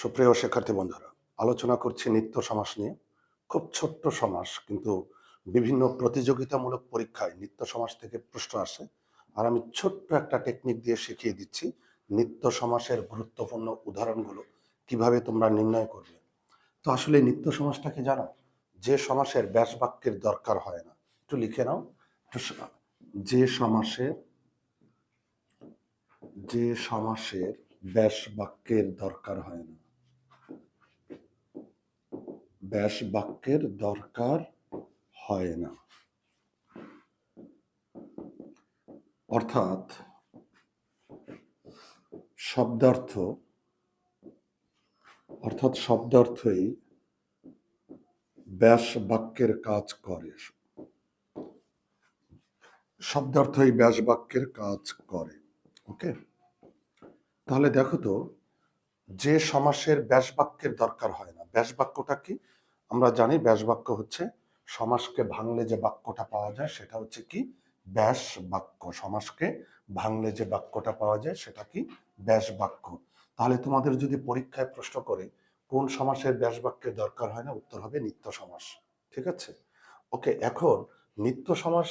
সুপ্রিয় শিক্ষার্থী বন্ধুরা, আলোচনা করছি নিত্য সমাস নিয়ে। খুব ছোট্ট সমাস, কিন্তু বিভিন্ন প্রতিযোগিতামূলক পরীক্ষায় নিত্য সমাস থেকে প্রশ্ন আসে। আর আমি ছোট্ট একটা টেকনিক দিয়ে শিখিয়ে দিচ্ছি নিত্য সমাসের গুরুত্বপূর্ণ উদাহরণগুলো, কীভাবে তোমরা নির্ণয় করবে। তো আসলে নিত্য সমাসটাকে জানো? যে সমাসের ব্যাস বাক্যের দরকার হয় না। একটু লিখে নাও। যে সমাসের যে সমাসের ব্যাস বাক্যের দরকার হয় না। ব্যাস বাক্যের দরকার হয় না। অর্থাৎ শব্দার্থ, অর্থাৎ শব্দার্থই ব্যাস বাক্যের কাজ করে। শব্দার্থই ব্যাস বাক্যের কাজ করে, ওকে? তাহলে দেখো তো, যে সমাসের ব্যাস বাক্যের দরকার হয় না। ব্যাস বাক্যটা কি? আমরা জানি ব্যাস বাক্য হচ্ছে, সমাসকে ভাঙলে যে বাক্যটা পাওয়া যায় সেটা হচ্ছে কি? ব্যাস বাক্য। সমাসকে ভাঙলে যে বাক্যটা পাওয়া যায় সেটা কি? ব্যাস বাক্য। তাহলে তোমাদের যদি পরীক্ষায় প্রশ্ন করে, কোন সমাসের ব্যাস বাক্যের দরকার হয় না? উত্তর হবে নিত্য সমাস। ঠিক আছে? ওকে, এখন নিত্য সমাস,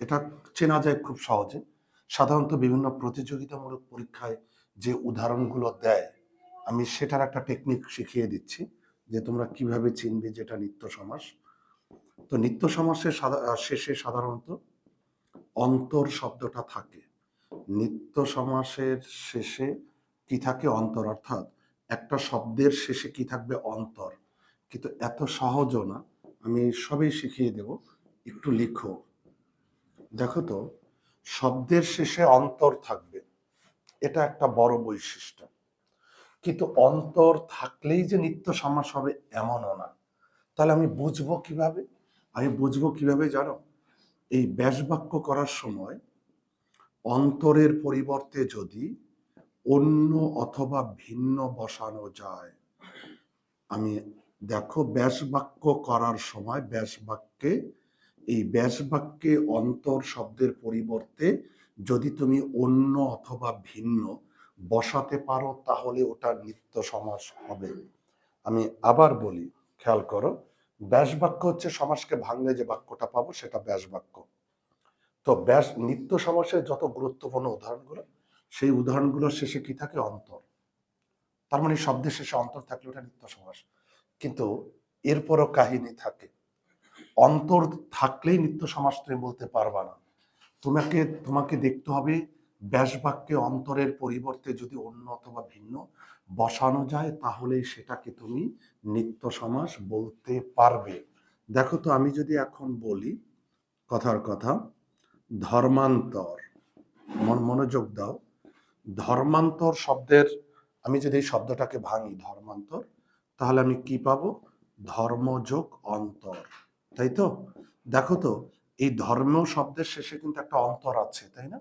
এটা চেনা যায় খুব সহজে। সাধারণত বিভিন্ন প্রতিযোগিতামূলক পরীক্ষায় যে উদাহরণগুলো দেয়, আমি সেটার একটা টেকনিক শিখিয়ে দিচ্ছি। যে তোমরা কীভাবে চিনবে যেটা নিত্য সমাস? তো নিত্য সমাসের শেষে সাধারণত অন্তর শব্দটা থাকে। নিত্য সমাসের শেষে কি থাকে অন্তর? অর্থাৎ একটা শব্দের শেষে কি থাকবে? অন্তর। কিন্তু এত সহজও না। আমি সবই শিখিয়ে দেব। একটু লিখো। দেখো তো, শব্দের শেষে অন্তর থাকবে। এটা একটা বড় বৈশিষ্ট্য। কিন্তু অন্তর থাকলেই যে নিত্য সমাস হবে এমনও না। তাহলে আমি বুঝব কীভাবে? আমি বুঝব কীভাবে জানো? এই ব্যাস বাক্য করার সময় অন্তরের পরিবর্তে যদি অন্য অথবা ভিন্ন বসানো যায়, আমি দেখো ব্যাস বাক্য করার সময় ব্যাস বাক্যে এই ব্যাস বাক্যে অন্তর শব্দের পরিবর্তে যদি তুমি অন্য অথবা ভিন্ন বসাতে পারো তাহলে ওটা নিত্য সমাস হবে। আমি আবার বলি, খেয়াল করো ব্যাস বাক্য হচ্ছে সমাসকে ভাঙলে যে বাক্যটা পাবো সেটা ব্যাস বাক্য তো ব্যাস, নিত্য সমাসের যত গুরুত্বপূর্ণ উদাহরণগুলো, সেই উদাহরণগুলোর শেষে কি থাকে? অন্তর। তার মানে শব্দের শেষে অন্তর থাকলে ওটা নিত্য সমাস। কিন্তু এরপরও কাহিনী থাকে। অন্তর থাকলেই নিত্য সমাস তুমি বলতে পারবা না। তোমাকে তোমাকে দেখতে হবে ব্যাস বাক্যে অন্তরের পরিবর্তে যদি অন্য অথবা ভিন্ন বসানো যায়, তাহলেই সেটাকে তুমি নিত্য সমাস বলতে পারবে। দেখো তো, আমি যদি এখন বলি কথার কথা, ধর্মান্তর, মন মনোযোগ দাও। ধর্মান্তর শব্দের, আমি যদি এই শব্দটাকে ভাঙি, ধর্মান্তর, তাহলে আমি কি পাবো? ধর্মযোগ অন্তর। তাই তো? দেখো তো, এই ধর্ম শব্দের শেষে কিন্তু একটা অন্তর আছে, তাই না?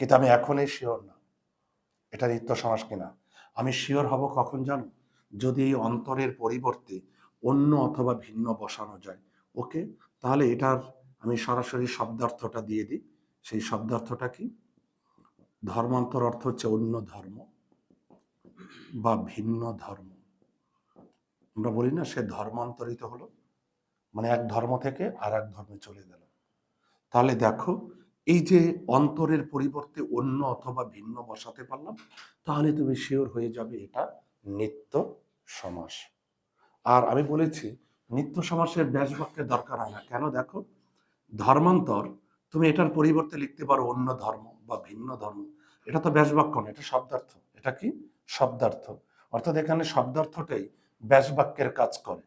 কিন্তু আমি এখনই শিওর না। এটা নিত্য সমাস কিনা। আমি শিওর হব কখন জানো? যদি এই অন্তরের পরিবর্তে অন্য অথবা ভিন্ন বসানো যায়। ওকে? তাহলে এটার আমি সরাসরি শব্দার্থটা দিয়ে দিই। সেই শব্দার্থটা কি? ধর্মান্তর অর্থ হচ্ছে অন্য ধর্ম বা ভিন্ন ধর্ম। আমরা বলি না সে ধর্মান্তরিত হলো। মানে এক ধর্ম থেকে আর এক ধর্মে চলে গেল। তাহলে দেখো এই যে অন্তরের পরিবর্তে অন্য অথবা ভিন্ন বসাতে পারলাম, তাহলে তুমি শিওর হয়ে যাবে এটা নিত্য সমাস। আর আমি বলেছি, নিত্য সমাসের ব্যাস বাক্যের দরকার হয় না। কেন দেখো? ধর্মান্তর, তুমি এটার পরিবর্তে লিখতে পারো অন্য ধর্ম বা ভিন্ন ধর্ম। এটা তো ব্যাস বাক্য না এটা শব্দার্থ। এটা কি? শব্দার্থ। অর্থাৎ এখানে শব্দার্থটাই ব্যাস বাক্যের কাজ করে।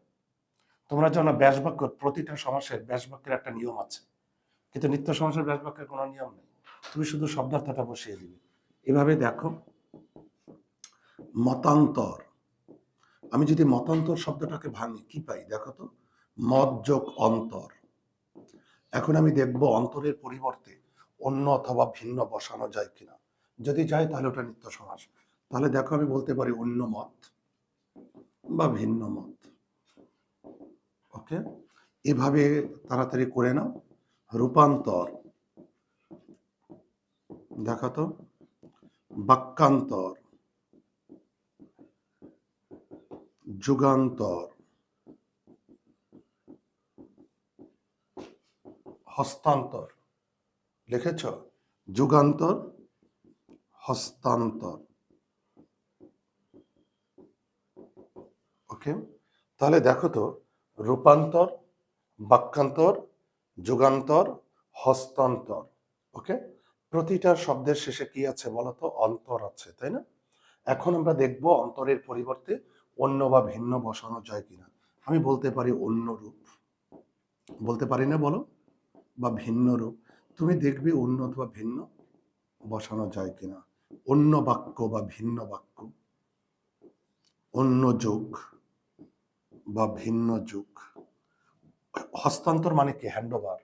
তোমরা জানো ব্যাস বাক্য প্রতিটা সমাসের ব্যাস বাক্যের একটা নিয়ম আছে। কিন্তু নিত্য সমাসের ব্যাস বাক্যের কোনো নিয়ম নেই। তুমি শুধু শব্দার্থটা বসিয়ে দিবে। এভাবে দেখো, মতান্তর। আমি যদি মতান্তর শব্দটাকে ভাঙি, কি পাই? দেখো তো, মত যোগ অন্তর। এখন আমি দেখব অন্তরের পরিবর্তে অন্য অথবা ভিন্ন বসানো যায় কিনা। যদি যায়, তাহলে ওটা নিত্য সমাস। তাহলে দেখো, আমি বলতে পারি অন্য মত বা ভিন্ন মত। ওকে? এভাবে তাড়াতাড়ি করে নাও। রূপান্তর। দেখো তো? বাক্যান্তর। যুগান্তর। হস্তান্তর। লিখেছ? যুগান্তর, হস্তান্তর। ওকে? তাহলে দেখো তো, রূপান্তর, বাক্যান্তর যুগান্তর, হস্তান্তর ওকে প্রতিটা শব্দের শেষে কি আছে বলতো? অন্তর আছে, তাই না? এখন আমরা দেখব অন্তরের পরিবর্তে অন্য বা ভিন্ন বসানো যায় কিনা। আমি বলতে পারি অন্য রূপ। বলতে পারি না বলো? বা ভিন্ন রূপ। তুমি দেখবে অন্য অথবা ভিন্ন বসানো যায় কিনা। অন্য বাক্য বা ভিন্ন বাক্য। অন্য যুগ বা ভিন্ন যুগ। হস্তান্তর মানে কি? হ্যান্ড ওভার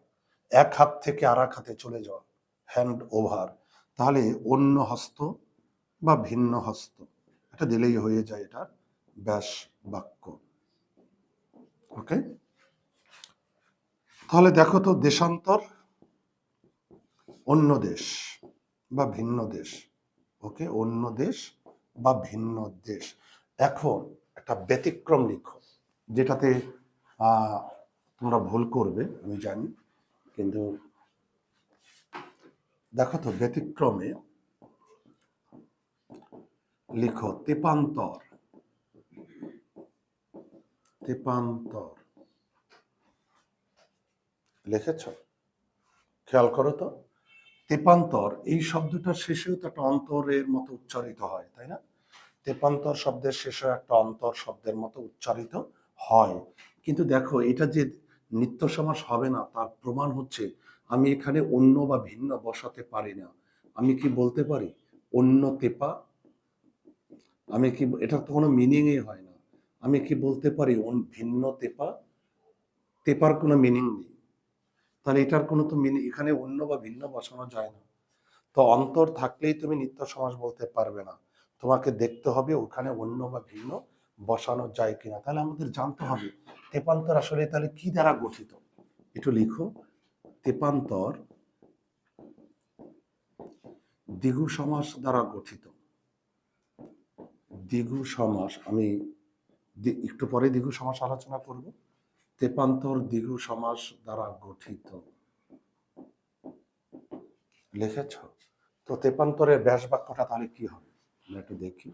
এক হাত থেকে আর এক হাতে চলে যাওয়া। হ্যান্ড ওভার তাহলে অন্য হস্ত বা ভিন্ন হস্ত। এটা দিলেই হয়ে যায় এটার ব্যাস বাক্য। ওকে? তাহলে দেখো তো দেশান্তর অন্য দেশ বা ভিন্ন দেশ। ওকে? অন্য দেশ বা ভিন্ন দেশ। এখন একটা ব্যতিক্রম লিখো। যেটাতে তোমরা ভুল করবে, আমি জানি। কিন্তু দেখো তো, ব্যতিক্রমে লিখো, তেপান্তর। তেপান্তর। লিখেছ? খেয়াল করো তো। তেপান্তর, এই শব্দটার শেষেও তো একটা অন্তরের মতো উচ্চারিত হয়, তাই না? তেপান্তর শব্দের শেষেও একটা অন্তর শব্দের মতো উচ্চারিত হয়। কিন্তু দেখো, এটা যে নিত্য সমাস হবে না, তার প্রমাণ হচ্ছে আমি এখানে অন্য বা ভিন্ন বসাতে পারি না। আমি কি বলতে পারি? অন্য তেপা? আমি কি, এটা তো কোনো মিনিংই হয় না। আমি কি বলতে পারি ভিন্ন তেপা? তেপার কোনো মিনিং নেই। তাহলে এটার কোনো তো মিনিং এখানে অন্য বা ভিন্ন বসানো যায় না। তো অন্তর থাকলেই তুমি নিত্য সমাস বলতে পারবে না। তোমাকে দেখতে হবে ওখানে অন্য বা ভিন্ন বসানো যায় কিনা, তাহলে আমাদের জানতে হবে তেপান্তর আসলে তাহলে কি দ্বারা গঠিত? একটু লিখো। তেপান্তর দ্বিগু সমাস দ্বারা গঠিত। দ্বিগু সমাস, আমি একটু পরে দ্বিগু সমাস আলোচনা করব। তেপান্তর দ্বিগু সমাস দ্বারা গঠিত। লিখেছ? তো তেপান্তরের ব্যাস বাক্যটা তাহলে কি হবে? আমরা একটু দেখি।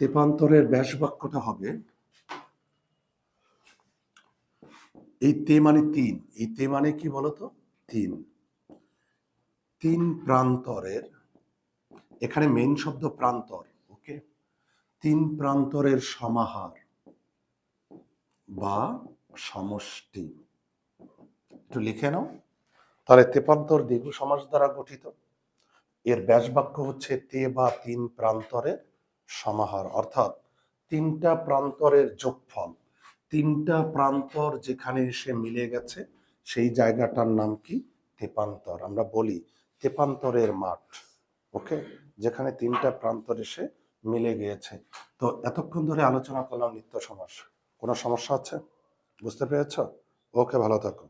তেপান্তরের ব্যাস বাক্যটা হবে, এই তে মানে তিন। এই তে মানে কি বলতো? তিন। তিন প্রান্তরের, এখানে মেন শব্দ প্রান্তর ওকে তিন প্রান্তরের সমাহার বা সমষ্টি। একটু লিখে নাও। তাহলে তেপান্তর দ্বিগু সমাস দ্বারা গঠিত। এর ব্যাস বাক্য হচ্ছে তে বা তিন প্রান্তরের সমাহার, অর্থাৎ তিনটা প্রান্তরের যোগফল, তিনটা প্রান্তর যেখানে এসে মিলে গেছে, সেই জায়গাটার নাম কি? তেপান্তর। আমরা বলি তেপান্তরের মাঠ, ওকে? যেখানে তিনটা প্রান্তর এসে মিলে গিয়েছে। তো এতক্ষণ ধরে আলোচনা করলাম নিত্য সমাস কোনো সমস্যা আছে? বুঝতে পেরেছ? ওকে, ভালো থাকো।